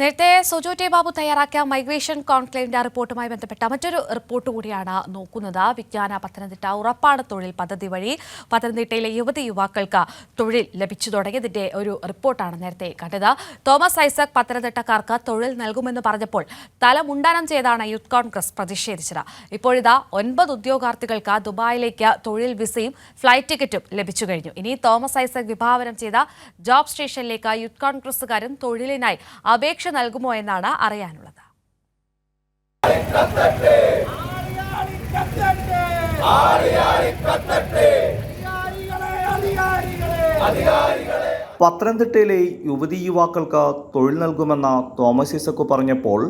നേരത്തെ സോജോ ബാബു തയ്യാറാക്കിയ മൈഗ്രേഷൻ കോൺക്ലേവിന്റെ റിപ്പോർട്ടുമായി ബന്ധപ്പെട്ട മറ്റൊരു റിപ്പോർട്ട് കൂടിയാണ് നോക്കുന്നത്. വിജ്ഞാന പത്തനംതിട്ട ഉറപ്പാണ് തൊഴിൽ പദ്ധതി വഴി പത്തനംതിട്ടയിലെ യുവതി യുവാക്കൾക്ക് തൊഴിൽ ലഭിച്ചു തുടങ്ങിയതിന്റെ ഒരു റിപ്പോർട്ടാണ് നേരത്തെ കണ്ടത്. തോമസ് ഐസക് പത്തനംതിട്ടക്കാർക്ക് തൊഴിൽ നൽകുമെന്ന് പറഞ്ഞപ്പോൾ തല മുണ്ടാനം ചെയ്താണ് യൂത്ത് കോൺഗ്രസ് പ്രതിഷേധിച്ചത്. ഇപ്പോഴിതാ ഒൻപത് ഉദ്യോഗാർത്ഥികൾക്ക് ദുബായിലേക്ക് തൊഴിൽ വിസയും ഫ്ലൈറ്റ് ടിക്കറ്റും ലഭിച്ചു കഴിഞ്ഞു. ഇനി തോമസ് ഐസക് വിഭാവനം ചെയ്ത ജോബ് സ്റ്റേഷനിലേക്ക് യൂത്ത് കോൺഗ്രസുകാരും തൊഴിലിനായി അപേക്ഷ നൽകുമോ എന്നാണ് അറിയാനുള്ളത്. പത്തനംതിട്ടയിലെ യുവതി യുവാക്കൾക്ക് തൊഴിൽ നൽകുമെന്ന തോമസ് ഇസക്കു പറഞ്ഞപ്പോൾ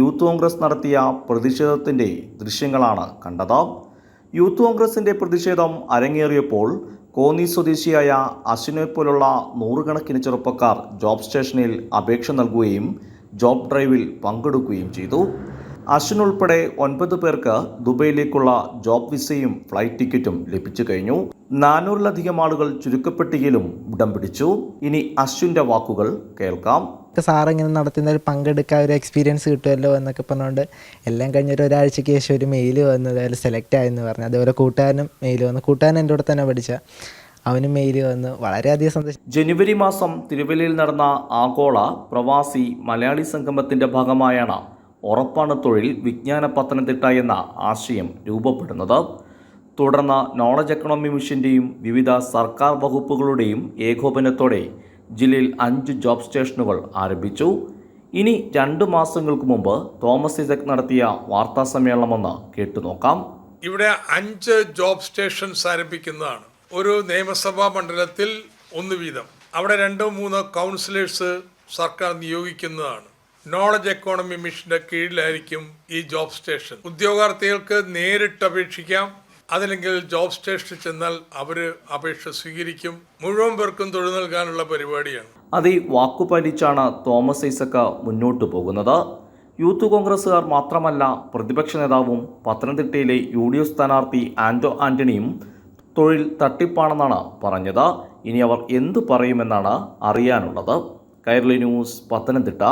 യൂത്ത് കോൺഗ്രസ് നടത്തിയ പ്രതിഷേധത്തിന്റെ ദൃശ്യങ്ങളാണ് കണ്ടത്. യൂത്ത് കോൺഗ്രസിന്റെ പ്രതിഷേധം അരങ്ങേറിയപ്പോൾ കോന്നി സ്വദേശിയായ അശ്വിനെ പോലുള്ള നൂറുകണക്കിന് ചെറുപ്പക്കാർ ജോബ് സ്റ്റേഷനിൽ അപേക്ഷ നൽകുകയും ജോബ് ഡ്രൈവിൽ പങ്കെടുക്കുകയും ചെയ്തു. അശ്വിൻ ഉൾപ്പെടെ ഒൻപത് പേർക്ക് ദുബൈയിലേക്കുള്ള ജോബ് വിസയും ഫ്ലൈറ്റ് ടിക്കറ്റും ലഭിച്ചു കഴിഞ്ഞു. നാനൂറിലധികം ആളുകൾ ചുരുക്കപ്പെട്ടികയിലും ഇടം പിടിച്ചു. ഇനി അശ്വിന്റെ വാക്കുകൾ കേൾക്കാം. സാർ ഇങ്ങനെ നടത്തുന്നതിൽ പങ്കെടുക്കാൻ ഒരു എക്സ്പീരിയൻസ് കിട്ടുമല്ലോ എന്നൊക്കെ പറഞ്ഞുകൊണ്ട് എല്ലാം കഴിഞ്ഞൊരു ഒരാഴ്ചയ്ക്ക് ശേഷം ഒരു മെയിൽ വന്നു. അതിൽ സെലക്ട് ആയെന്ന് പറഞ്ഞു. അതേപോലെ കൂട്ടുകാരനും മെയിൽ വന്നു. കൂട്ടുകാരൻ എന്റെ കൂടെ തന്നെ പഠിച്ച. അവനും മെയിൽ വന്നു. വളരെയധികം സന്തോഷം ജനുവരി മാസം തിരുവല്ലയിൽ നടന്ന ആഗോള പ്രവാസി മലയാളി സംഗമത്തിന്റെ ഭാഗമായാണ് ഉറപ്പാണ് തൊഴിൽ വിജ്ഞാന പത്തനംതിട്ട എന്ന ആശയം രൂപപ്പെടുന്നത്. തുടർന്ന് നോളജ് എക്കണോമി മിഷന്റെയും വിവിധ സർക്കാർ വകുപ്പുകളുടെയും ഏകോപനത്തോടെ ജില്ലയിൽ അഞ്ച് ജോബ് സ്റ്റേഷനുകൾ ആരംഭിച്ചു. ഇനി രണ്ട് മാസങ്ങൾക്ക് മുമ്പ് തോമസ് ഇസക് നടത്തിയ വാർത്താ സമ്മേളനമെന്ന് കേട്ടുനോക്കാം. ഇവിടെ അഞ്ച് ജോബ് സ്റ്റേഷൻസ് ആരംഭിക്കുന്നതാണ്. ഒരു നിയമസഭാ മണ്ഡലത്തിൽ ഒന്ന് വീതം. അവിടെ രണ്ടോ മൂന്നോ കൗൺസിലേഴ്സ് സർക്കാർ നിയോഗിക്കുന്നതാണ്. നോളജ് എക്കോണമി മിഷന്റെ കീഴിലായിരിക്കും ഈ ജോബ് സ്റ്റേഷൻ. ഉദ്യോഗാർത്ഥികൾക്ക് നേരിട്ട് അപേക്ഷിക്കാം. അതല്ലെങ്കിൽ ജോബ് സ്റ്റേഷനിൽ ചെന്നാൽ അവർ അപേക്ഷ സ്വീകരിക്കും. മുഴുവൻ പേർക്കും തൊഴിൽ നൽകാനുള്ള പരിപാടിയാണ്. അതി വാക്കുപാലിച്ചാണ് തോമസ് ഐസക്ക മുന്നോട്ടു പോകുന്നത്. യൂത്ത് കോൺഗ്രസുകാർ മാത്രമല്ല പ്രതിപക്ഷ നേതാവും പത്തനംതിട്ടയിലെ യു ഡി എഫ് സ്ഥാനാർത്ഥി ആന്റോ ആന്റണിയും തൊഴിൽ തട്ടിപ്പാണെന്നാണ് പറഞ്ഞത്. ഇനി അവർ എന്തു പറയുമെന്നാണ് അറിയാനുള്ളത്. കൈരളി ന്യൂസ് പത്തനംതിട്ട.